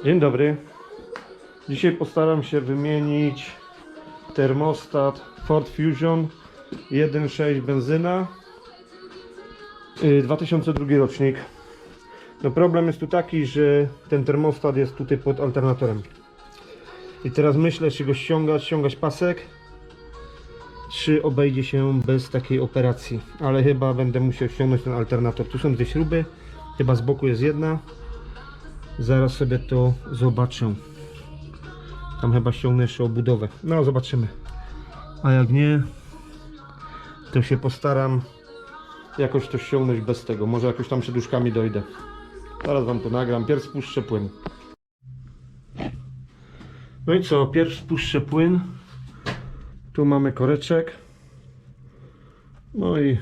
Dzień dobry. Dzisiaj postaram się wymienić termostat Ford Fusion 1.6 benzyna yy, 2002 rocznik. No problem jest tu taki, że ten termostat jest tutaj pod alternatorem. I teraz myślę, czy go ściągać, ściągać pasek, czy obejdzie się bez takiej operacji. Ale chyba będę musiał ściągnąć ten alternator. Tu są dwie śruby, chyba z boku jest jedna. Zaraz sobie to zobaczę. Tam chyba ściągnę jeszcze obudowę. No, zobaczymy. A jak nie, to się postaram jakoś to ściągnąć bez tego. Może jakoś tam przeduszkami dojdę. Zaraz wam to nagram. Pierw spuszczę płyn. No i co? Pierw spuszczę płyn. Tu mamy koreczek. No i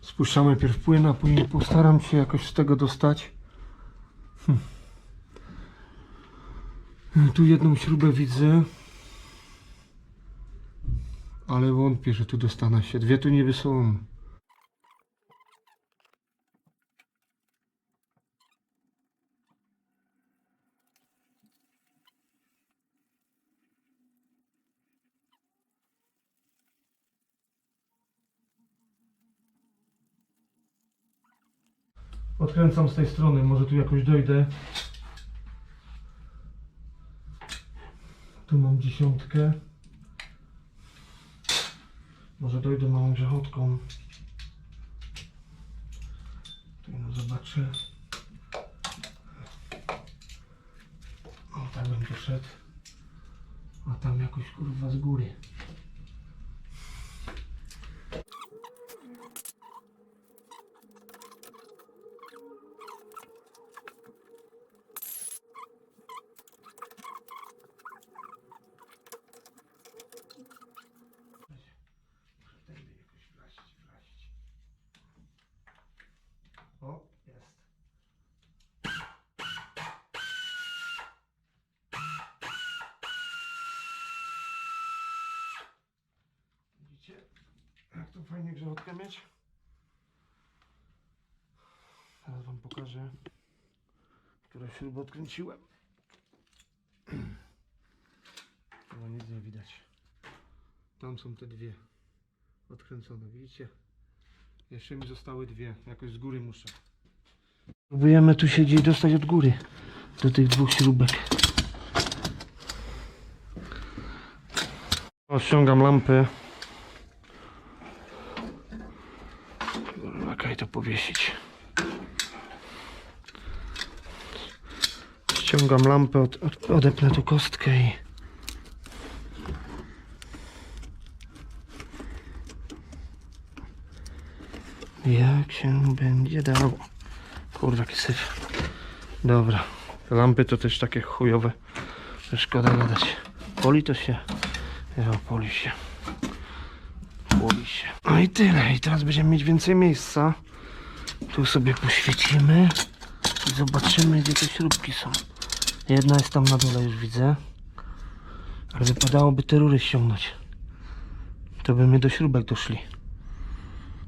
spuszczamy pierw płyn, a później postaram się jakoś z tego dostać. Tu jedną śrubę widzę. Ale wątpię, że tu dostanę się. Dwie tu niby są. Odkręcam z tej strony, może tu jakoś dojdę. Tu mam dziesiątkę. Może dojdę małą grzechotką. Tu no zobaczę. O, tak bym doszedł. A tam jakoś kurwa z góry. Tędy jakoś wlaść, wlaść. O, jest. Widzicie, to fajnie grzechotkę mieć? Teraz wam pokażę, które śruby odkręciłem. Chyba nic nie widać. Tam są te dwie odkręcone, widzicie? Jeszcze mi zostały dwie, jakoś z góry muszę. Próbujemy tu siedzieć dostać od góry do tych dwóch śrubek. O, ściągam lampę. Kurwa, Jak to powiesić? Ściągam lampę, od, od, odepnę tu kostkę i... Jak się będzie dało? Kurwa, jaki syf. Dobra. Lampy to też takie chujowe. Szkoda gadać. Poli to się. Ja, poli się. Poli się. No i tyle. I teraz będziemy mieć więcej miejsca. Tu sobie poświecimy. I zobaczymy, gdzie te śrubki są. Jedna jest tam na dole, już widzę. Ale wypadałoby te rury ściągnąć. To by my do śrubek doszli.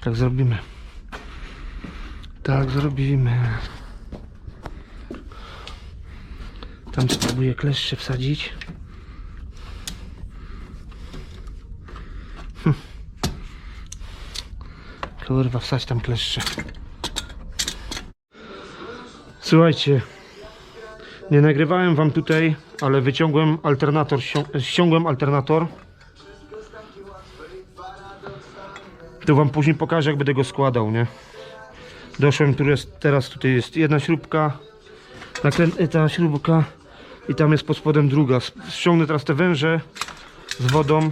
Tak zrobimy. Tak zrobimy. Tam spróbuję kleszcze wsadzić. Hm. Kurwa, wsadź tam kleszcze. Słuchajcie, nie nagrywałem wam tutaj, ale wyciągłem alternator, ścią- ściągłem alternator. To wam później pokażę, jak będę go składał, nie? Doszłem, tu jest, teraz tutaj jest jedna śrubka, nakrę- ta śrubka i tam jest pod spodem druga. Ściągnę teraz te węże z wodą.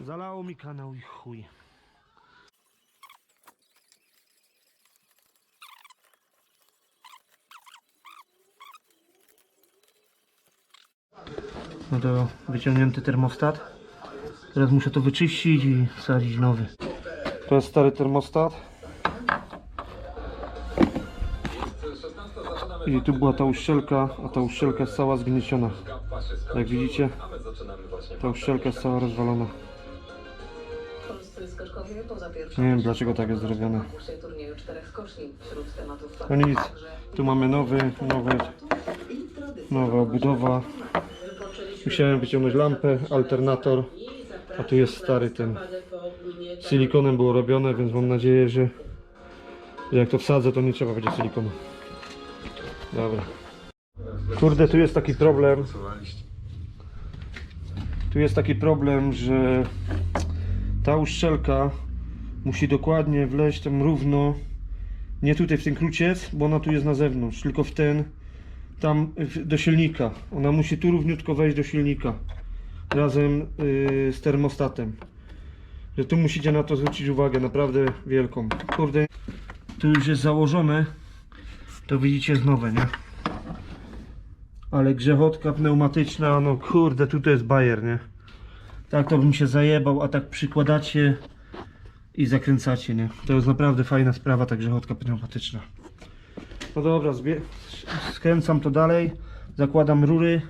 Zalało mi kanał i chuj. No to wyciągnięty termostat. Teraz muszę to wyczyścić i wsadzić nowy. To jest stary termostat. I tu była ta uszczelka, a ta uszczelka jest cała zgnieciona. Jak widzicie, ta uszczelka jest cała rozwalona. Skoczkowie poza pierwszą Nie wiem dlaczego tak jest zrobione. w turnieju czterech skoczni. Wśród tematów No nic, tu mamy nowy, nowy, nowa obudowa. Musiałem wyciągnąć lampę, alternator, a tu jest stary ten. Silikonem było robione, więc mam nadzieję, że jak to wsadzę, to nie trzeba będzie silikonu. Dobra. Kurde, tu jest taki problem. Tu jest taki problem, że ta uszczelka musi dokładnie wleźć tam równo. Nie tutaj w ten kruciec, bo ona tu jest na zewnątrz, tylko w ten tam do silnika. Ona musi tu równiutko wejść do silnika razem yy, z termostatem. Że tu musicie na to zwrócić uwagę, naprawdę wielką. Kurde, tu już jest założone, to widzicie nowe, nie? Ale grzechotka pneumatyczna, no kurde, tu to jest bajer, nie? Tak to bym się zajebał, a tak przykładacie i zakręcacie, nie? To jest naprawdę fajna sprawa, ta grzechotka pneumatyczna. No dobra, skręcam to dalej, zakładam rury,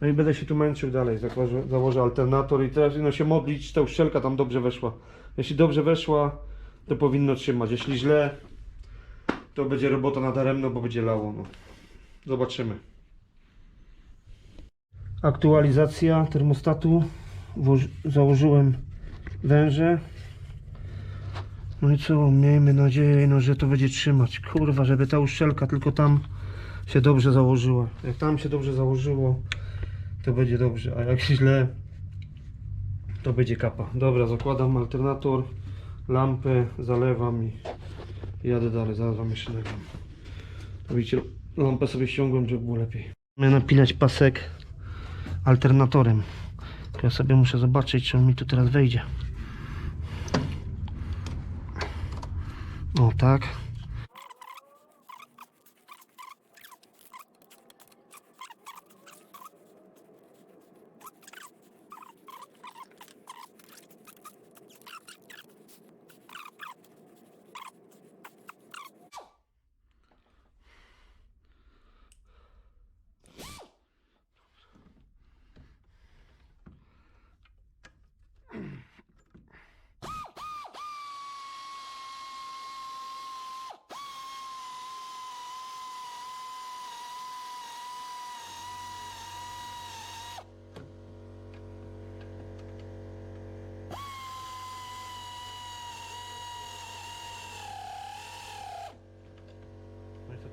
no i będę się tu męczył dalej. Założę, założę alternator i teraz no się modlić, ta uszczelka tam dobrze weszła. Jeśli dobrze weszła, to powinno trzymać. Jeśli źle, to będzie robota nadaremno, bo będzie lało. No. Zobaczymy. Aktualizacja termostatu. Założyłem węże. No i co, miejmy nadzieję, no, że to będzie trzymać. Kurwa, żeby ta uszczelka tylko tam się dobrze założyła. Jak tam się dobrze założyło, to będzie dobrze, a jak źle, to będzie kapa. Dobra, zakładam alternator, lampę, zalewam i jadę dalej. Zaraz wam jeszcze nagram. Widzicie, lampę sobie ściągłem, żeby było lepiej. Będę napinać pasek alternatorem. Ja sobie muszę zobaczyć, czy on mi tu teraz wejdzie. O tak.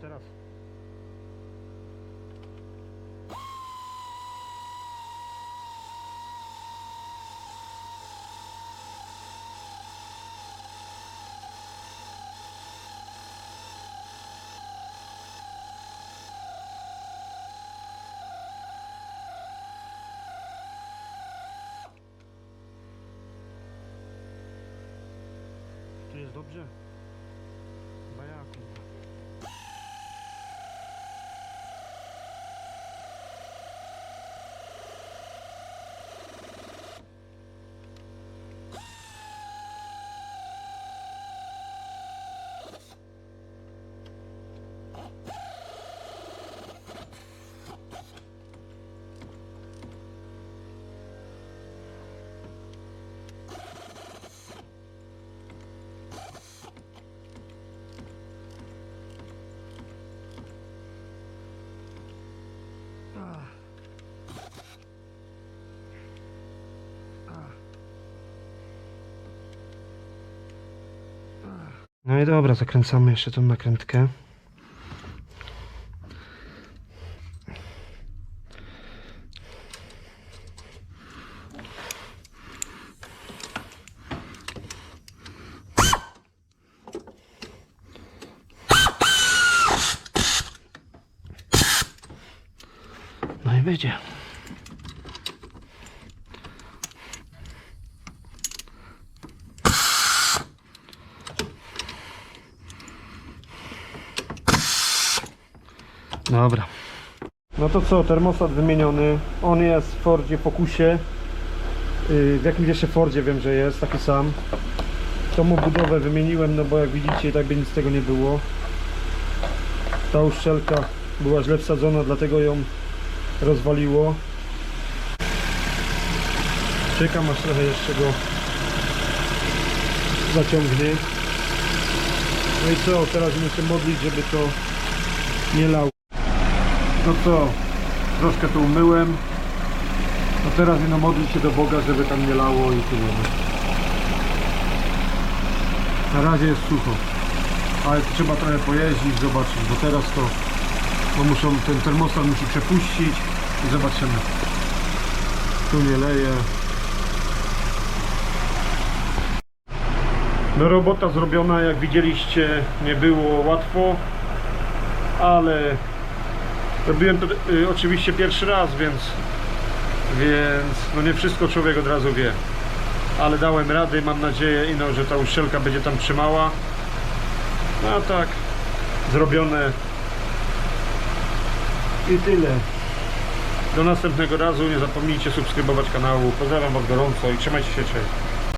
Teraz? Tu jest dobrze? Dobra, zakręcamy jeszcze tą nakrętkę. No i będzie. Dobra. No to co, termostat wymieniony. On jest w Fordzie Focusie. Yy, W jakimś jeszcze Fordzie wiem, że jest taki sam. Tą budowę wymieniłem, no bo jak widzicie, tak by nic z tego nie było. Ta uszczelka była źle wsadzona, dlatego ją rozwaliło. Czekam aż trochę jeszcze go zaciągnie. No i co, teraz muszę modlić, żeby to nie lało. No co, troszkę to umyłem. No teraz no modlić się do Boga, żeby tam nie lało i tyle. no. Na razie jest sucho. Ale trzeba trochę pojeździć, zobaczyć, bo teraz to bo muszą, ten termostat musi przepuścić i zobaczymy. Tu nie leje. No robota zrobiona, jak widzieliście, nie było łatwo, ale robiłem to y, oczywiście pierwszy raz, więc więc no nie wszystko człowiek od razu wie. Ale dałem rady, mam nadzieję, ino, że ta uszczelka będzie tam trzymała. No a tak, zrobione. I tyle. Do następnego razu, nie zapomnijcie subskrybować kanału. Pozdrawiam Was gorąco i trzymajcie się, cześć.